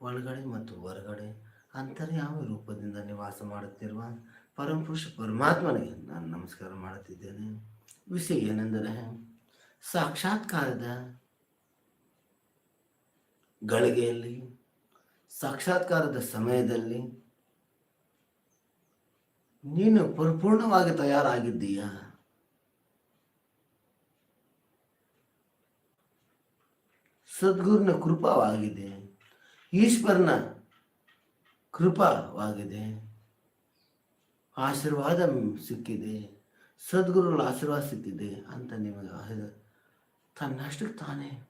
ಒಳಗಡೆ ಮತ್ತು ಹೊರಗಡೆ ಅಂತರ್ಯಾಮ ರೂಪದಿಂದ ನಿವಾಸ ಮಾಡುತ್ತಿರುವ ಪರಮಪುರುಷ ಪರಮಾತ್ಮನಿಗೆ ನಾನು ನಮಸ್ಕಾರ ಮಾಡುತ್ತಿದ್ದೇನೆ. ವಿಷಯ ಏನೆಂದರೆ ಸಾಕ್ಷಾತ್ಕಾರದ ಗಳಿಗೆಯಲ್ಲಿ, ಸಾಕ್ಷಾತ್ಕಾರದ ಸಮಯದಲ್ಲಿ ನೀನು ಪರಿಪೂರ್ಣವಾಗಿ ತಯಾರಾಗಿದ್ದೀಯಾ? ಸದ್ಗುರುನ ಕೃಪವಾಗಿದೆ. ಈಶ್ವರನ ಕೃಪವಾಗಿದೆ. ಆಶೀರ್ವಾದ ಸಿಕ್ಕಿದೆ. ಸದ್ಗುರುಗಳ ಆಶೀರ್ವಾದ ಸಿಕ್ಕಿದೆ ಅಂತ ನಿಮಗೆ ತನ್ನಷ್ಟಕ್ಕೆ ತಾನೇ.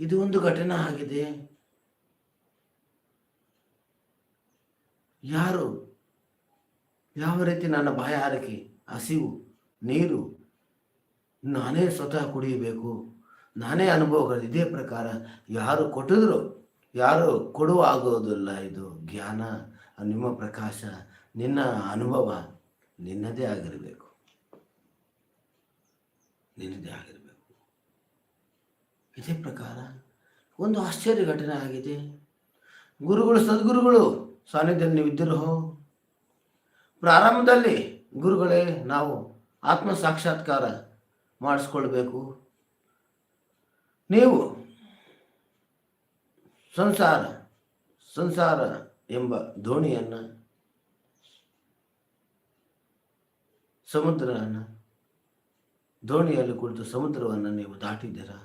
ಇದು ಒಂದು ಘಟನೆ ಆಗಿದೆ. ಯಾರು ಯಾವ ರೀತಿ ನನ್ನ ಬಾಯ ಆರೈಕೆ ಹಸಿವು, ನೀರು ನಾನೇ ಸ್ವತಃ ಕುಡಿಯಬೇಕು. ನಾನೇ ಅನುಭವಗಳು ಇದೇ ಪ್ರಕಾರ ಯಾರು ಕೊಟ್ಟಿದ್ರು ಯಾರು ಕೊಡುವ ಆಗೋದಿಲ್ಲ ಇದು ಜ್ಞಾನ, ನಿಮ್ಮ ಪ್ರಕಾಶ, ನಿನ್ನ ಅನುಭವ ನಿನ್ನದೇ ಆಗಿರಬೇಕು. ನಿನ್ನದೇ ಆಗಿರಬೇಕು. ಇದೇ ಪ್ರಕಾರ ಒಂದು ಆಶ್ಚರ್ಯ ಘಟನೆ ಆಗಿದೆ. ಗುರುಗಳು, ಸದ್ಗುರುಗಳು ಸಾನ್ನಿಧ್ಯದಲ್ಲಿ ನೀವಿದ್ದಿರೋ ಪ್ರಾರಂಭದಲ್ಲಿ ಗುರುಗಳೇ ನಾವು ಆತ್ಮ ಸಾಕ್ಷಾತ್ಕಾರ ಮಾಡಿಸ್ಕೊಳ್ಬೇಕು. ನೀವು ಸಂಸಾರ ಸಂಸಾರ ಎಂಬ ದೋಣಿಯನ್ನು ಸಮುದ್ರವನ್ನು ದೋಣಿಯಲ್ಲಿ ಕುಳಿತು ಸಮುದ್ರವನ್ನು ನೀವು ದಾಟಿದ್ದೀರಾ.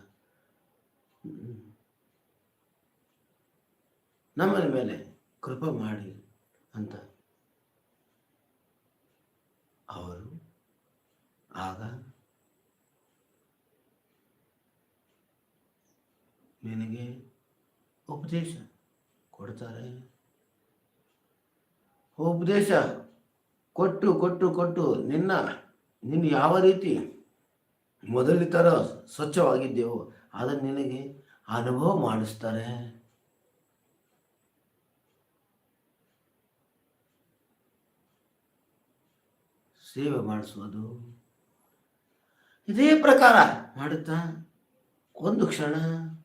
ನಮ್ಮ ಮೇಲೆ ಕೃಪ ಮಾಡಿ ಅಂತ ಅವರು ಆಗ ನಿನಗೆ ಉಪದೇಶ ಕೊಡ್ತಾರೆ. ಉಪದೇಶ, ಕೊಟ್ಟು ಕೊಟ್ಟು ಕೊಟ್ಟು ನಿನ್ನ ನಿನ್ನ ಯಾವ ರೀತಿ ಮೊದಲ ಥರ ಸ್ವಚ್ಛವಾಗಿದ್ದೆವೋ ಅದನ್ನು ನಿನಗೆ ಅನುಭವ ಮಾಡಿಸ್ತಾರೆ. ಸೇವೆ ಮಾಡಿಸೋದು ಇದೇ ಪ್ರಕಾರ ಮಾಡುತ್ತಾ ಒಂದು ಕ್ಷಣ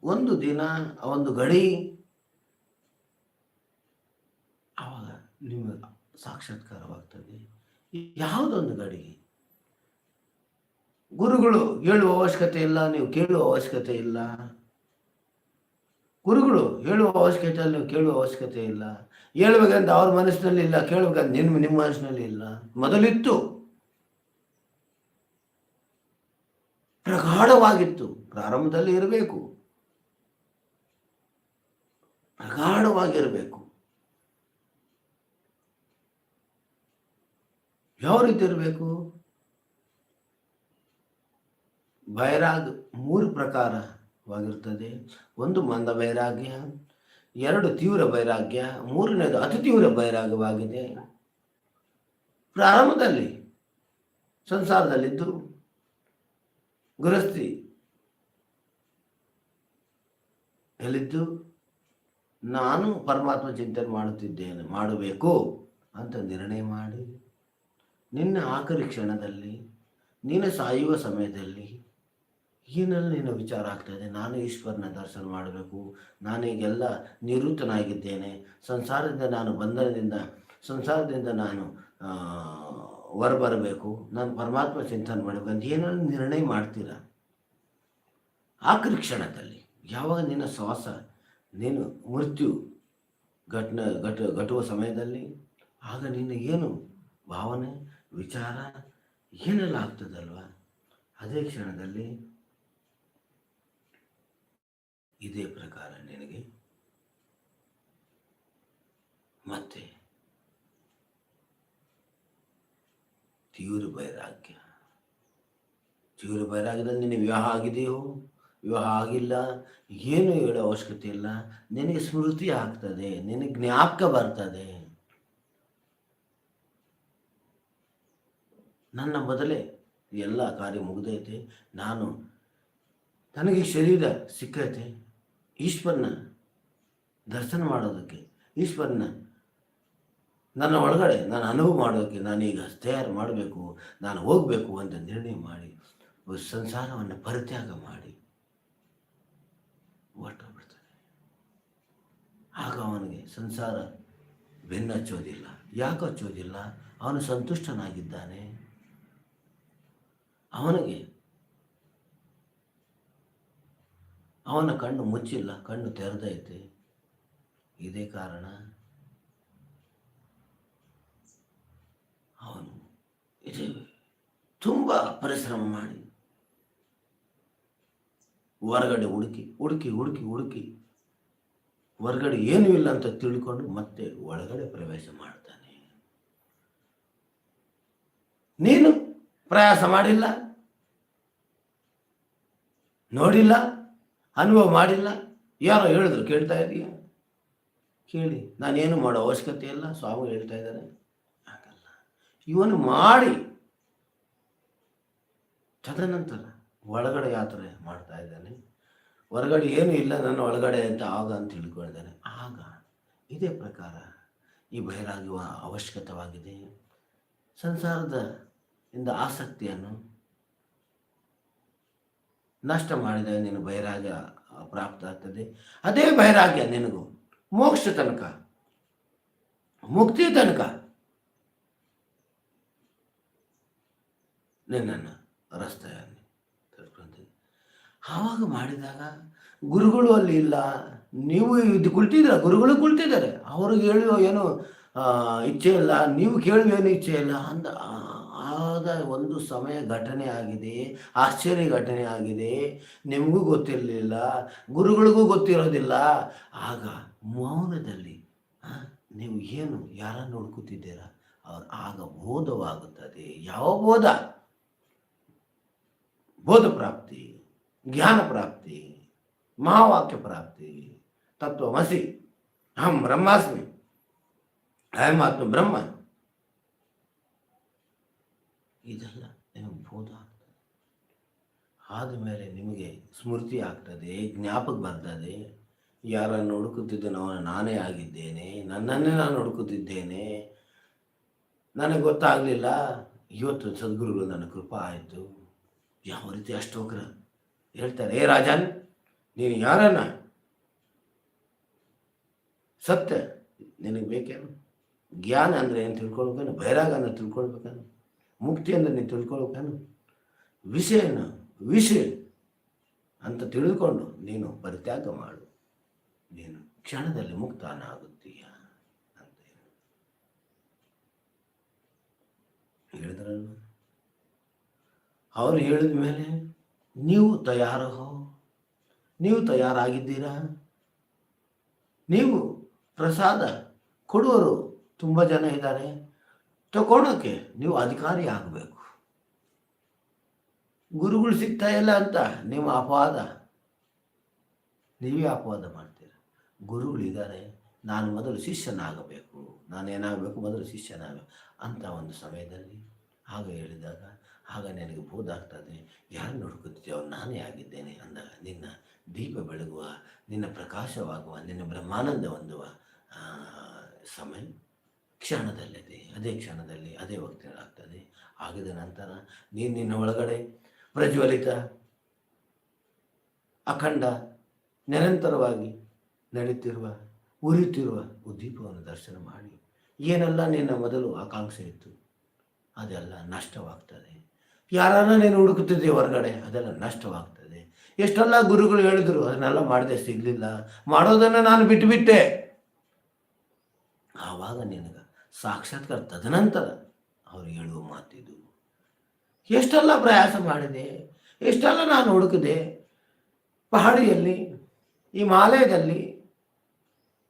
ಒಂದು ದಿನ ಒಂದು ಗಡಿ ಆವಾಗ ನಿಮಗೆ ಸಾಕ್ಷಾತ್ಕಾರವಾಗ್ತದೆ. ಯಾವುದೊಂದು ಗಡಿ? ಗುರುಗಳು ಹೇಳುವ ಅವಶ್ಯಕತೆ ಇಲ್ಲ, ನೀವು ಕೇಳುವ ಅವಶ್ಯಕತೆ ಇಲ್ಲ. ಗುರುಗಳು ಹೇಳುವ ಅವಶ್ಯಕತೆ ಅಲ್ಲಿ ನೀವು ಕೇಳುವ ಅವಶ್ಯಕತೆ ಇಲ್ಲ. ಹೇಳ್ಬೇಕಂತ ಅವ್ರ ಮನಸ್ಸಿನಲ್ಲಿ ಇಲ್ಲ, ಕೇಳ್ಬೇಕಂತ ನಿಮ್ಮ ನಿಮ್ಮ ಮನಸ್ಸಿನಲ್ಲಿ ಇಲ್ಲ. ಮೊದಲಿತ್ತು. ಪ್ರಗಾಢವಾಗಿತ್ತು. ಪ್ರಾರಂಭದಲ್ಲಿ ಇರಬೇಕು. ಪ್ರಗಾಢವಾಗಿರಬೇಕು. ಯಾವ ರೀತಿ ಇರಬೇಕು? ಬೈರಾಗ್ ಮೂರು ಪ್ರಕಾರವಾಗಿರ್ತದೆ. ಒಂದು ಮಂದ ವೈರಾಗ್ಯ, ಎರಡು ತೀವ್ರ ವೈರಾಗ್ಯ, ಮೂರನೇದು ಅತಿ ತೀವ್ರ ವೈರಾಗ್ಯವಾಗಿದೆ ಪ್ರಾರಂಭದಲ್ಲಿ ಸಂಸಾರದಲ್ಲಿದ್ದು ಗೃಹಸ್ಥಿ ಎಲ್ಲಿದ್ದು? ನಾನು ಪರಮಾತ್ಮ ಚಿಂತನೆ ಮಾಡುತ್ತಿದ್ದೇನೆ, ಮಾಡಬೇಕು ಅಂತ ನಿರ್ಣಯ ಮಾಡಿ, ನಿನ್ನ ಆಖರಿ ಕ್ಷಣದಲ್ಲಿ, ನೀನು ಸಾಯುವ ಸಮಯದಲ್ಲಿ, ಏನೆಲ್ಲ ನಿನ್ನ ವಿಚಾರ ಆಗ್ತದೆ ನಾನು ಈಶ್ವರನ ದರ್ಶನ ಮಾಡಬೇಕು. ನಾನೀಗೆಲ್ಲ ನಿವೃತ್ತನಾಗಿದ್ದೇನೆ. ಸಂಸಾರದಿಂದ ನಾನು ಬಂಧನದಿಂದ, ಸಂಸಾರದಿಂದ ನಾನು ಹೊರಬರಬೇಕು. ನಾನು ಪರಮಾತ್ಮ ಚಿಂತನೆ ಮಾಡಬೇಕು ಅಂತ ಏನೆಲ್ಲ ನಿರ್ಣಯ ಮಾಡ್ತೀರಾ? ಆಖರಿ ಕ್ಷಣದಲ್ಲಿ ಯಾವಾಗ ನಿನ್ನ ಶ್ವಾಸ ನೀನು ಮೃತ್ಯು ಘಟ್ನ ಘಟ ಘಟುವ ಸಮಯದಲ್ಲಿ, ಆಗ ನಿನ್ನ ಏನು ಭಾವನೆ, ವಿಚಾರ ಏನೆಲ್ಲ ಆಗ್ತದಲ್ವ ಅದೇ ಕ್ಷಣದಲ್ಲಿ ಇದೇ ಪ್ರಕಾರ ನಿನಗೆ ಮತ್ತೆ ತೀವ್ರ ಬೈರಾಗ್ಯ ತೀವ್ರ ಬೈರಾಗ್ಯದಲ್ಲಿ ನಿನ್ನ ವಿವಾಹ ಆಗಿದೆಯೋ? ವಿವಾಹ ಆಗಿಲ್ಲ ಏನು ಹೇಳೋ ಅವಶ್ಯಕತೆ ಇಲ್ಲ. ನಿನಗೆ ಸ್ಮೃತಿ ಆಗ್ತದೆ, ನಿನಗೆ ಜ್ಞಾಪಕ ಬರ್ತದೆ. ನನ್ನ ಮೊದಲೇ ಎಲ್ಲ ಕಾರ್ಯ ಮುಗಿದೈತೆ. ನಾನು ನನಗೆ ಶರೀರ ಸಿಕ್ಕೈತೆ. ಈಶ್ವರನ ದರ್ಶನ ಮಾಡೋದಕ್ಕೆ, ಈಶ್ವರನ ನನ್ನ ಒಳಗಡೆ ನಾನು ಅನುಭವ ಮಾಡೋದಕ್ಕೆ ನಾನೀಗ ತಯಾರು ಮಾಡಬೇಕು, ನಾನು ಹೋಗಬೇಕು ಅಂತ ನಿರ್ಣಯ ಮಾಡಿ, ಸಂಸಾರವನ್ನು ಪರಿತ್ಯಾಗ ಮಾಡಿ. ಹೊರಟೋಗ್ಬಿಡ್ತಾನೆ ಅವನಿಗೆ ಸಂಸಾರ ಬೆನ್ನು ಹಚ್ಚೋದಿಲ್ಲ. ಯಾಕೆ ಹಚ್ಚೋದಿಲ್ಲ? ಅವನು ಸಂತುಷ್ಟನಾಗಿದ್ದಾನೆ. ಅವನಿಗೆ ಅವನ ಕಣ್ಣು ಮುಚ್ಚಿಲ್ಲ, ಕಣ್ಣು ತೆರೆದೈತೆ. ಇದೇ ಕಾರಣ ಅವನು ಇದೇ ತುಂಬ ಪರಿಶ್ರಮ ಮಾಡಿ ಹೊರಗಡೆ ಹುಡುಕಿ ಹುಡುಕಿ ಹುಡುಕಿ ಹುಡುಕಿ ಹೊರಗಡೆ ಏನೂ ಇಲ್ಲ ಅಂತ ತಿಳ್ಕೊಂಡು ಮತ್ತೆ ಒಳಗಡೆ ಪ್ರವೇಶ ಮಾಡ್ತಾನೆ. ನೀನು ಪ್ರಯಾಸ ಮಾಡಿಲ್ಲ? ನೋಡಿಲ್ಲ? ಅನುಭವ ಮಾಡಿಲ್ಲ? ಯಾರೋ ಹೇಳಿದ್ರು ಕೇಳ್ತಾ ಇದೀಯ? ಕೇಳಿ. ನಾನೇನು ಮಾಡೋ ಅವಶ್ಯಕತೆ ಇಲ್ಲ. ಸ್ವಾಮಿ ಹೇಳ್ತಾ ಇದ್ದಾರೆ. ಆಗಲ್ಲ ಇವನು ಮಾಡಿ. ತದನಂತರ ಒಳಗಡೆ ಯಾತ್ರೆ ಮಾಡ್ತಾ ಇದ್ದಾನೆ. ಹೊರಗಡೆ ಏನೂ ಇಲ್ಲ, ನನ್ನ ಒಳಗಡೆ ಅಂತ ಆಗ ಅಂತ ತಿಳ್ಕೊಳ್ತಾನೆ. ಆಗ ಇದೇ ಪ್ರಕಾರ ಈ ಬಹಿರಾಗುವ ಅವಶ್ಯಕತವಾಗಿದೆ. ಸಂಸಾರದ ಇಂದ ಆಸಕ್ತಿಯನ್ನು ನಷ್ಟ ಮಾಡಿದರೆ ನೀನು ಬೈರಾಗ್ಯ ಪ್ರಾಪ್ತ ಆಗ್ತದೆ. ಅದೇ ಬೈರಾಗ್ಯ ನಿನಗೂ ಮೋಕ್ಷ ತನಕ, ಮುಕ್ತಿ ತನಕ ನಿನ್ನನ್ನು ರಸ್ತೆ ಆವಾಗ ಮಾಡಿದಾಗ ಗುರುಗಳು ಅಲ್ಲಿ ಇಲ್ಲ. ನೀವು ಇದು ಕುಳಿತಿದ್ದೀರ? ಗುರುಗಳು ಕುಳಿತಿದ್ದಾರೆ. ಅವ್ರಿಗೆ ಹೇಳುವ ಏನು ಇಚ್ಛೆ ಇಲ್ಲ. ನೀವು ಕೇಳುವ ಏನು ಇಚ್ಛೆ ಇಲ್ಲ ಅಂದ ಆಗ ಒಂದು ಸಮಯ ಘಟನೆ ಆಗಿದೆ. ಆಶ್ಚರ್ಯ ಘಟನೆ ಆಗಿದೆ. ನಿಮಗೂ ಗೊತ್ತಿರಲಿಲ್ಲ. ಗುರುಗಳಿಗೂ ಗೊತ್ತಿರೋದಿಲ್ಲ. ಆಗ ಮೌನದಲ್ಲಿ ನೀವು ಏನು ಯಾರ ಹುಡುಕುತ್ತಿದ್ದೀರಾ ಅವ್ರು ಆಗ ಬೋಧವಾಗುತ್ತದೆ. ಯಾವ ಬೋಧ? ಬೋಧ ಪ್ರಾಪ್ತಿ. ಜ್ಞಾನ ಪ್ರಾಪ್ತಿ ಮಹಾವಾಕ್ಯ ಪ್ರಾಪ್ತಿ ತತ್ವಮಸಿ ಅಹಂ ಬ್ರಹ್ಮಾಸ್ಮಿ ಅಹಮಾತ್ಮ ಬ್ರಹ್ಮ. ಇದೆಲ್ಲ ನಿಮಗೆ ಬೋಧ ಆಗ್ತದೆ. ಆದಮೇಲೆ ನಿಮಗೆ ಸ್ಮೃತಿ ಆಗ್ತದೆ, ಜ್ಞಾಪಕ ಬರ್ತದೆ. ಯಾರನ್ನು ಹುಡುಕುತ್ತಿದ್ದನೋ ಅವನು ನಾನೇ ಆಗಿದ್ದೇನೆ, ನನ್ನನ್ನೇ ನಾನು ಹುಡುಕುತ್ತಿದ್ದೇನೆ. ನನಗೆ ಗೊತ್ತಾಗಲಿಲ್ಲ. ಇವತ್ತು ಸದ್ಗುರುಗಳು ನನ್ನ ಕೃಪಾ ಆಯಿತು. ಯಾವ ರೀತಿ ಅಷ್ಟೋಗ್ರ ಹೇಳ್ತಾರೆ, ಏ ರಾಜನ್, ನೀನು ಯಾರನ್ನ? ಸತ್ಯ, ನಿನಗೆ ಬೇಕೇನು? ಜ್ಞಾನ ಅಂದರೆ ಏನು ತಿಳ್ಕೊಳ್ಬೇಕೇನು? ಬೈರಾಗ ಅಂದ್ರೆ ತಿಳ್ಕೊಳ್ಬೇಕೇನು? ಮುಕ್ತಿ ಅಂದರೆ ನೀನು ತಿಳ್ಕೊಳ್ಬೇಕೇನು? ವಿಷಯನ ವಿಷಯ ಅಂತ ತಿಳಿದುಕೊಂಡು ನೀನು ಪರಿತ್ಯಾಗ ಮಾಡು. ನೀನು ಕ್ಷಣದಲ್ಲಿ ಮುಕ್ತಾನ ಆಗುತ್ತೀಯ ಅಂತ ಹೇಳಿ. ಹೇಳಿದ್ರಲ್ಲ ಅವರು ಹೇಳಿದ ಮೇಲೆ ನೀವು ತಯಾರೋ ನೀವು ತಯಾರಾಗಿದ್ದೀರಾ? ನೀವು ಪ್ರಸಾದ ಕೊಡುವರು ತುಂಬ ಜನ ಇದ್ದಾರೆ. ತಗೊಳಕ್ಕೆ ನೀವು ಅಧಿಕಾರಿ ಆಗಬೇಕು. ಗುರುಗಳು ಸಿಗ್ತಾ ಇಲ್ಲ ಅಂತ ನಿಮ್ಮ ಅಪವಾದ. ನೀವೇ ಅಪವಾದ ಮಾಡ್ತೀರ? ಗುರುಗಳಿದ್ದಾರೆ ನಾನು ಮೊದಲು ಶಿಷ್ಯನಾಗಬೇಕು. ನಾನು ಏನಾಗಬೇಕು ಮೊದಲು ಶಿಷ್ಯನಾಗಬೇಕು ಅಂತ ಒಂದು ಸಮಯದಲ್ಲಿ ಆಗ ಹೇಳಿದಾಗ ಆಗ ನಿನಗೆ ಬೋಧ ಯಾರು ನೋಡ್ಕೊತಿದ್ಯೋ ನಾನೇ ಆಗಿದ್ದೇನೆ ಅಂದಾಗ ನಿನ್ನ ದೀಪ ಬೆಳಗುವ, ನಿನ್ನ ಪ್ರಕಾಶವಾಗುವ, ನಿನ್ನ ಬ್ರಹ್ಮಾನಂದ ಹೊಂದುವ ಸಮಯ ಕ್ಷಣದಲ್ಲಿದೆ. ಅದೇ ಕ್ಷಣದಲ್ಲಿ, ಅದೇ ಆಗ್ತದೆ. ಆಗಿದ ನಂತರ ನೀನು ನಿನ್ನ ಒಳಗಡೆ ಪ್ರಜ್ವಲಿತ, ಅಖಂಡ, ನಿರಂತರವಾಗಿ ನಡೆಯುತ್ತಿರುವ ಉರಿಯುತ್ತಿರುವ ಉದ್ದೀಪವನ್ನು ದರ್ಶನ ಮಾಡಿ. ಏನೆಲ್ಲ ನಿನ್ನ ಮೊದಲು ಆಕಾಂಕ್ಷೆ ಇತ್ತು, ಅದೆಲ್ಲ ನಷ್ಟವಾಗ್ತದೆ. ಯಾರನ್ನ ನೀನು ಹುಡುಕುತ್ತಿದ್ದೆ ಹೊರಗಡೆ? ಅದೆಲ್ಲ ನಷ್ಟವಾಗ್ತದೆ. ಎಷ್ಟೆಲ್ಲ ಗುರುಗಳು ಹೇಳಿದ್ರು, ಅದನ್ನೆಲ್ಲ ಮಾಡದೆ ಸಿಗಲಿಲ್ಲ. ಮಾಡೋದನ್ನು ನಾನು ಬಿಟ್ಟುಬಿಟ್ಟೆ ಆವಾಗ ನಿನಗೆ ಸಾಕ್ಷಾತ್ಕಾರ ತದನಂತರ ಅವ್ರು ಹೇಳುವ ಮಾತಿದು. ಎಷ್ಟೆಲ್ಲ ಪ್ರಯಾಸ ಮಾಡಿದೆ, ಎಷ್ಟೆಲ್ಲ ನಾನು ಹುಡುಕಿದೆ. ಪಹಾಡಿಯಲ್ಲಿ, ಈ ಮಾಲಯದಲ್ಲಿ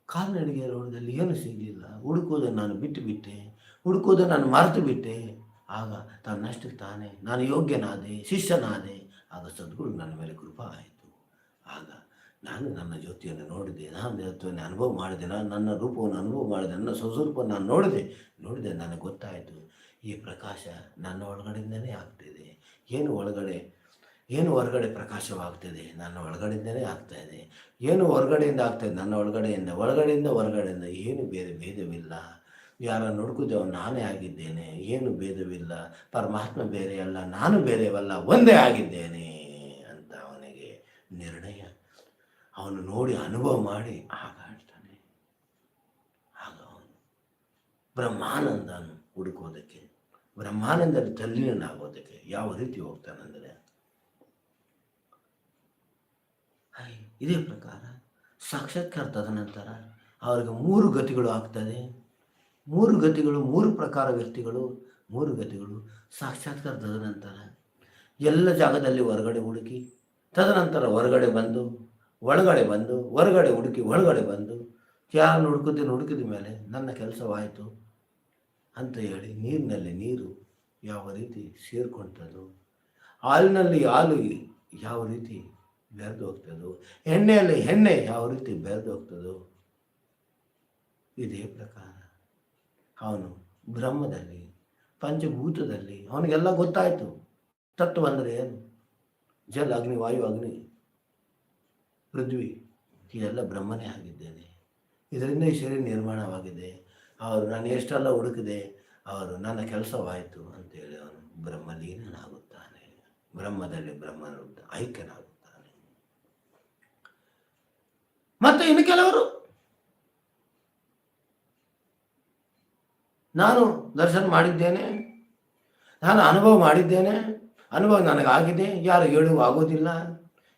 ಕಾಲ್ನಡಿಗೆ ರೋಡದಲ್ಲಿ ಏನು ಸಿಗಲಿಲ್ಲ. ಹುಡುಕೋದನ್ನು ನಾನು ಬಿಟ್ಟು ಬಿಟ್ಟೆ ಹುಡುಕೋದನ್ನು ನಾನು ಮರೆತು ಬಿಟ್ಟೆ ಆಗ ತನ್ನಷ್ಟಕ್ಕೆ ತಾನೇ, ನಾನು ಯೋಗ್ಯನಾದೆ, ಶಿಷ್ಯನಾದೆ, ಆಗ ಸದ್ಗುರು ನನ್ನ ಮೇಲೆ ಕೃಪಾ ಆಯಿತು. ಆಗ ನಾನು ನನ್ನ ಜ್ಯೋತಿಯನ್ನು ನೋಡಿದೆ, ನಾನು ದೇವತ್ವವನ್ನು ಅನುಭವ ಮಾಡಿದೆ, ನಾನು ನನ್ನ ರೂಪವನ್ನು ಅನುಭವ ಮಾಡಿದೆ, ನನ್ನ ಸ್ವಸ್ವರೂಪವನ್ನು ನಾನು ನೋಡಿದೆ ನೋಡಿದೆ, ನನಗೆ ಗೊತ್ತಾಯಿತು, ಈ ಪ್ರಕಾಶ ನನ್ನ ಒಳಗಡೆಯಿಂದನೇ ಆಗ್ತಿದೆ. ಏನು ಒಳಗಡೆ, ಏನು ಹೊರಗಡೆ ಪ್ರಕಾಶವಾಗ್ತಿದೆ, ನನ್ನ ಒಳಗಡೆಯಿಂದನೇ ಆಗ್ತಾ ಇದೆ ಏನು ಹೊರಗಡೆಯಿಂದ ಆಗ್ತಾಯಿದೆ ನನ್ನ ಒಳಗಡೆಯಿಂದ ಒಳಗಡೆಯಿಂದ ಹೊರಗಡೆಯಿಂದ ಏನು ಬೇರೆ ಭೇದವಿಲ್ಲ. ಯಾರನ್ನು ಹುಡುಕಿದೆವು ನಾನೇ ಆಗಿದ್ದೇನೆ, ಏನು ಭೇದವಿಲ್ಲ, ಪರಮಾತ್ಮ ಬೇರೆಯಲ್ಲ, ನಾನು ಬೇರೆಯವಲ್ಲ, ಒಂದೇ ಆಗಿದ್ದೇನೆ ಅಂತ ಅವನಿಗೆ ನಿರ್ಣಯ. ಅವನು ನೋಡಿ ಅನುಭವ ಮಾಡಿ ಆಗ ಅವನು ಬ್ರಹ್ಮಾನಂದನ ಹುಡುಕೋದಕ್ಕೆ ಬ್ರಹ್ಮಾನಂದದ ತಲ್ಲೀನಾಗೋದಕ್ಕೆ ಯಾವ ರೀತಿ ಹೋಗ್ತಾನಂದರೆ? ಇದೇ ಪ್ರಕಾರ ಸಾಕ್ಷಾತ್ಕಾರ ತದನಂತರ ಅವ್ರಿಗೆ ಮೂರು ಗತಿಗಳು ಆಗ್ತದೆ. ಮೂರು ಗತಿಗಳು, ಮೂರು ಪ್ರಕಾರ ವ್ಯಕ್ತಿಗಳು, ಮೂರು ಗತಿಗಳು ಸಾಕ್ಷಾತ್ಕಾರ ತದನಂತರ ಎಲ್ಲ ಜಾಗದಲ್ಲಿ ಹೊರಗಡೆ ಹುಡುಕಿ, ತದನಂತರ ಹೊರಗಡೆ ಬಂದು, ಒಳಗಡೆ ಬಂದು, ಹೊರಗಡೆ ಹುಡುಕಿ, ಒಳಗಡೆ ಬಂದು ಯಾರನ್ನು ಹುಡುಕಿದ್ದೀನಿ ಹುಡುಕಿದ ಮೇಲೆ ನನ್ನ ಕೆಲಸವಾಯಿತು ಅಂತ ಹೇಳಿ ನೀರಿನಲ್ಲಿ ನೀರು ಯಾವ ರೀತಿ ಸೇರ್ಕೊಳ್ತದೋ ಹಾಲಿನಲ್ಲಿ ಹಾಲು ಯಾವ ರೀತಿ ಬೆರೆದು ಹೋಗ್ತದೋ, ಎಣ್ಣೆಯಲ್ಲಿ ಎಣ್ಣೆ ಯಾವ ರೀತಿ ಬೆರೆದು ಹೋಗ್ತದೋ, ಇದೇ ಪ್ರಕಾರ. ಅವನು ಬ್ರಹ್ಮದಲ್ಲಿ, ಪಂಚಭೂತದಲ್ಲಿ, ಅವನಿಗೆಲ್ಲ ಗೊತ್ತಾಯಿತು. ತತ್ವ ಅಂದರೆ ಏನು? ಜಲ, ಅಗ್ನಿ, ವಾಯು, ಅಗ್ನಿ, ಪೃಥ್ವಿ, ಇದೆಲ್ಲ ಬ್ರಹ್ಮನೇ ಆಗಿದ್ದೇನೆ. ಇದರಿಂದ ಈ ಶರೀರ ನಿರ್ಮಾಣವಾಗಿದೆ. ಅವರು ನಾನು ಎಷ್ಟೆಲ್ಲ ಹುಡುಕಿದೆ, ಅವರು ನನ್ನ ಕೆಲಸವಾಯಿತು ಅಂತೇಳಿ ಅವನು ಬ್ರಹ್ಮಲೀನನಾಗುತ್ತಾನೆ. ಬ್ರಹ್ಮದಲ್ಲಿ ಬ್ರಹ್ಮನ ಐಕ್ಯನಾಗುತ್ತಾನೆ. ಮತ್ತು ಇನ್ನು ಕೆಲವರು? ನಾನು ದರ್ಶನ ಮಾಡಿದ್ದೇನೆ, ನಾನು ಅನುಭವ ಮಾಡಿದ್ದೇನೆ, ಅನುಭವ ನನಗಾಗಿದೆ, ಯಾರು ಹೇಳುವ ಆಗೋದಿಲ್ಲ.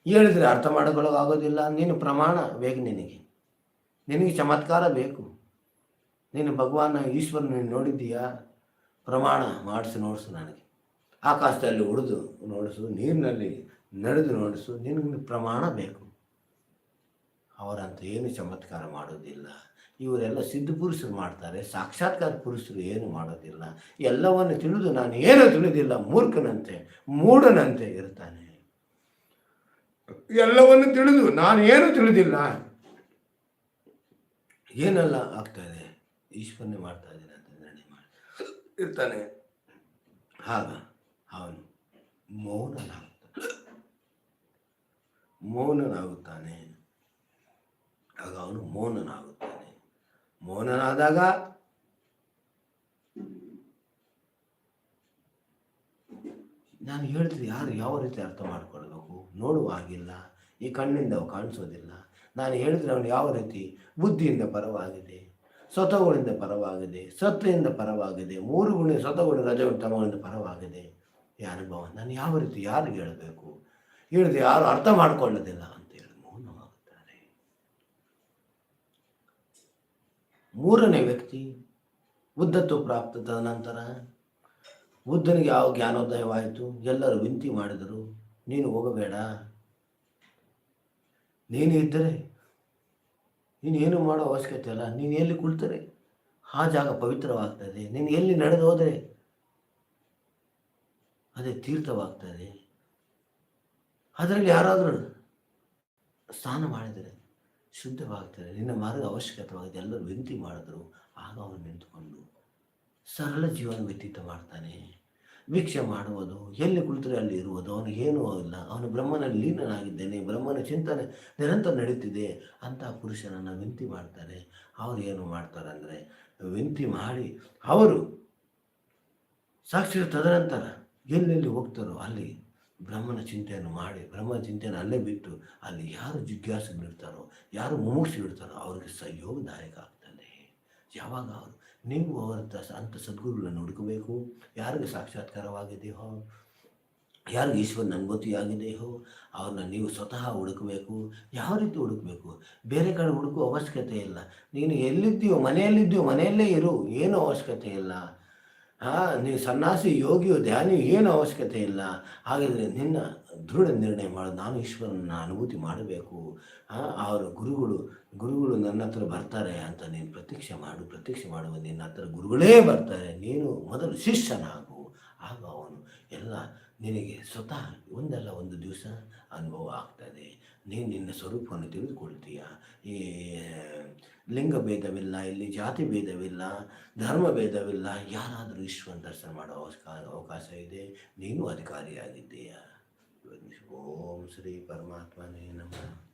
ಹೇಳಿದರೆ ಅರ್ಥ ಮಾಡಿಕೊಳ್ಳೋಕ್ಕಾಗೋದಿಲ್ಲ ನೀನು ಪ್ರಮಾಣ ಬೇಕು ನಿನಗೆ. ನಿನಗೆ ಚಮತ್ಕಾರ ಬೇಕು. ನೀನು ಭಗವಾನ ಈಶ್ವರನ ನೋಡಿದ್ದೀಯಾ? ಪ್ರಮಾಣ ಮಾಡಿಸಿ, ನೋಡಿಸು ನನಗೆ. ಆಕಾಶದಲ್ಲಿ ಉಡಿದು ನೋಡಿಸು, ನೀರಿನಲ್ಲಿ ನಡೆದು ನೋಡಿಸು, ನಿನಗೆ ಪ್ರಮಾಣ ಬೇಕು. ಅವರಂತ ಏನು ಚಮತ್ಕಾರ ಮಾಡೋದಿಲ್ಲ. ಇವರೆಲ್ಲ ಸಿದ್ಧ ಪುರುಷರು ಮಾಡ್ತಾರೆ, ಸಾಕ್ಷಾತ್ಕಾರ ಪುರುಷರು ಏನು ಮಾಡೋದಿಲ್ಲ. ಎಲ್ಲವನ್ನು ತಿಳಿದು ನಾನು ಏನು ತಿಳಿದಿಲ್ಲ, ಮೂರ್ಖನಂತೆ, ಮೂಢನಂತೆ ಇರ್ತಾನೆ. ಎಲ್ಲವನ್ನು ತಿಳಿದು ನಾನು ಏನು ತಿಳಿದಿಲ್ಲ. ಏನೆಲ್ಲ ಆಗ್ತಾಯಿದೆ ಈಶ್ವರನೇ ಮಾಡ್ತಾ ಇದ್ದೀನಿ ಅಂತ ಇರ್ತಾನೆ. ಆಗ ಅವನು ಮೌನನಾಗುತ್ತಾನೆ. ಮೌನನಾಗುತ್ತಾನೆ ಆಗ ಅವನು ಮೌನನಾಗುತ್ತಾನೆ ಮೌನನಾದಾಗ ನಾನು ಹೇಳ್ತೀನಿ ಯಾರು ಯಾವ ರೀತಿ ಅರ್ಥ ಮಾಡ್ಕೊಳ್ಬೇಕು? ನೋಡುವ ಹಾಗಿಲ್ಲ. ಈ ಕಣ್ಣಿಂದ ಅವು ಕಾಣಿಸೋದಿಲ್ಲ. ನಾನು ಹೇಳಿದ್ರೆ ಅವನು ಯಾವ ರೀತಿ? ಬುದ್ಧಿಯಿಂದ ಪರವಾಗಿದೆ, ಸ್ವತಃಗಳಿಂದ ಪರವಾಗಿದೆ ಸತ್ವದಿಂದ ಪರವಾಗಿದೆ, ಮೂರು ಗುಣ ಸ್ವತಗುಣ ರಜಗುಣ ತಮಗಳಿಂದ ಪರವಾಗಿದೆ. ಈ ಅನುಭವ ನಾನು ಯಾವ ರೀತಿ ಯಾರಿಗೆ ಹೇಳಬೇಕು? ಹೇಳಿದ್ರೆ ಯಾರು ಅರ್ಥ ಮಾಡ್ಕೊಳ್ಳೋದಿಲ್ಲ ಅಂತೇಳಿ ಮೌನವಾಗುತ್ತಾರೆ ಮೂರನೇ ವ್ಯಕ್ತಿ ಬುದ್ಧತ್ವ ಪ್ರಾಪ್ತದ ನಂತರ ಬುದ್ಧನಿಗೆ ಯಾವ ಜ್ಞಾನೋದಯವಾಯಿತು? ಎಲ್ಲರೂ ವಿಂತಿ ಮಾಡಿದರು, ನೀನು ಹೋಗಬೇಡ. ನೀನು ಇದ್ದರೆ ನೀನು ಏನು ಮಾಡೋ ಅವಶ್ಯಕತೆ ಇಲ್ಲ. ನೀನು ಎಲ್ಲಿ ಕುಳಿತರೆ ಆ ಜಾಗ ಪವಿತ್ರವಾಗ್ತದೆ. ನೀನು ಎಲ್ಲಿ ನಡೆದು ಹೋದರೆ ಅದೇ ತೀರ್ಥವಾಗ್ತದೆ. ಅದರಲ್ಲಿ ಯಾರಾದರೂ ಸ್ನಾನ ಮಾಡಿದರೆ ಶುದ್ಧವಾಗ್ತದೆ ನಿನ್ನ ಮಾರ್ಗ ಅವಶ್ಯಕತೆವಾಗಿದೆ ಎಲ್ಲರೂ ವಿನಂತಿ ಮಾಡಿದ್ರು. ಆಗ ಅವನು ನಿಂತುಕೊಂಡು ಸರಳ ಜೀವನ ವ್ಯತೀತ ಮಾಡ್ತಾನೆ. ಭಿಕ್ಷೆ ಮಾಡುವುದು, ಎಲ್ಲಿ ಕುಳಿತರೆ ಅಲ್ಲಿ ಇರುವುದು. ಅವನು ಏನೂ ಇಲ್ಲ. ಅವನು ಬ್ರಹ್ಮನಲ್ಲಿ ಲೀನನಾಗಿದ್ದೇನೆ. ಬ್ರಹ್ಮನ ಚಿಂತನೆ ನಿರಂತರ ನಡೀತಿದೆ ಅಂತ ಪುರುಷನನ್ನು ವಿನಂತಿ ಮಾಡ್ತಾರೆ. ಅವರು ಏನು ಮಾಡ್ತಾರೆ ಅಂದರೆ ವಿನಂತಿ ಮಾಡಿ ಅವರು ಸಾಕ್ಷಿ ತದನಂತರ ಎಲ್ಲೆಲ್ಲಿ ಹೋಗ್ತಾರೋ ಅಲ್ಲಿ ಬ್ರಹ್ಮನ ಚಿಂತೆಯನ್ನು ಮಾಡಿ, ಬ್ರಹ್ಮನ ಚಿಂತೆಯನ್ನು ಅಲ್ಲೇ ಬಿಟ್ಟು ಅಲ್ಲಿ ಯಾರು ಜಿಜ್ಞಾಸೆ ಬಿಡ್ತಾರೋ ಯಾರು ಮುಮುಕ್ಷಿ ಬಿಡ್ತಾರೋ ಅವ್ರಿಗೆ ಸಹಯೋಗದಾಯಕ ಆಗ್ತದೆ. ಯಾವಾಗ ಅವರು, ನೀವು ಅವರಂಥ ಅಂಥ ಸದ್ಗುರುಗಳನ್ನು ಹುಡುಕಬೇಕು? ಯಾರಿಗೆ ಸಾಕ್ಷಾತ್ಕಾರವಾಗಿದೆಯೋ ಯಾರಿಗೆ ಈಶ್ವರನ ಅನುಭೂತಿಯಾಗಿದೆಯೋ ಅವ್ರನ್ನ ನೀವು ಸ್ವತಃ ಹುಡುಕಬೇಕು. ಯಾವ ರೀತಿ ಹುಡುಕಬೇಕು? ಬೇರೆ ಕಡೆ ಹುಡುಕುವ ಅವಶ್ಯಕತೆ ಇಲ್ಲ ನೀನು ಎಲ್ಲಿದ್ದೀಯೋ, ಮನೆಯಲ್ಲಿದ್ದೀಯೋ, ಮನೆಯಲ್ಲೇ ಇರು. ಏನೂ ಅವಶ್ಯಕತೆ ಇಲ್ಲ ನೀವು ಸನ್ಯಾಸಿ ಯೋಗಿಯು ಧ್ಯಾನಿಯು ಏನು ಅವಶ್ಯಕತೆ ಇಲ್ಲ. ಹಾಗಾದರೆ ನಿನ್ನ ದೃಢ ನಿರ್ಣಯ ಮಾಡೋದು ನಾನು ಈಶ್ವರನ ಅನುಭೂತಿ ಮಾಡಬೇಕು. ಅವರ ಗುರುಗಳು ಗುರುಗಳು ನನ್ನ ಹತ್ರ ಬರ್ತಾರೆ ಅಂತ ನೀನು ಪ್ರತೀಕ್ಷೆ ಮಾಡು, ಪ್ರತೀಕ್ಷೆ ಮಾಡುವ ನಿನ್ನ ಹತ್ರ ಗುರುಗಳೇ ಬರ್ತಾರೆ. ನೀನು ಮೊದಲು ಶಿಷ್ಯನಾಗು. ಆಗ ಅವನು ಎಲ್ಲ ನಿನಗೆ ಸ್ವತಃ ಒಂದಲ್ಲ ಒಂದು ದಿವಸ ಅನುಭವ ಆಗ್ತದೆ. ನೀನು ನಿನ್ನ ಸ್ವರೂಪವನ್ನು ತಿಳಿದುಕೊಳ್ತೀಯ. ಈ ಲಿಂಗ ಭೇದವಿಲ್ಲ, ಇಲ್ಲಿ ಜಾತಿ ಭೇದವಿಲ್ಲ, ಧರ್ಮ ಭೇದವಿಲ್ಲ, ಯಾರಾದರೂ ಈಶ್ವರನ ದರ್ಶನ ಮಾಡೋ ಅವಕಾಶ ಅವಕಾಶ ಇದೆ, ನೀನು ಅಧಿಕಾರಿಯಾಗಿದ್ದೀಯ. ಓಂ ಶ್ರೀ ಪರಮಾತ್ಮನೇ ನಮಃ.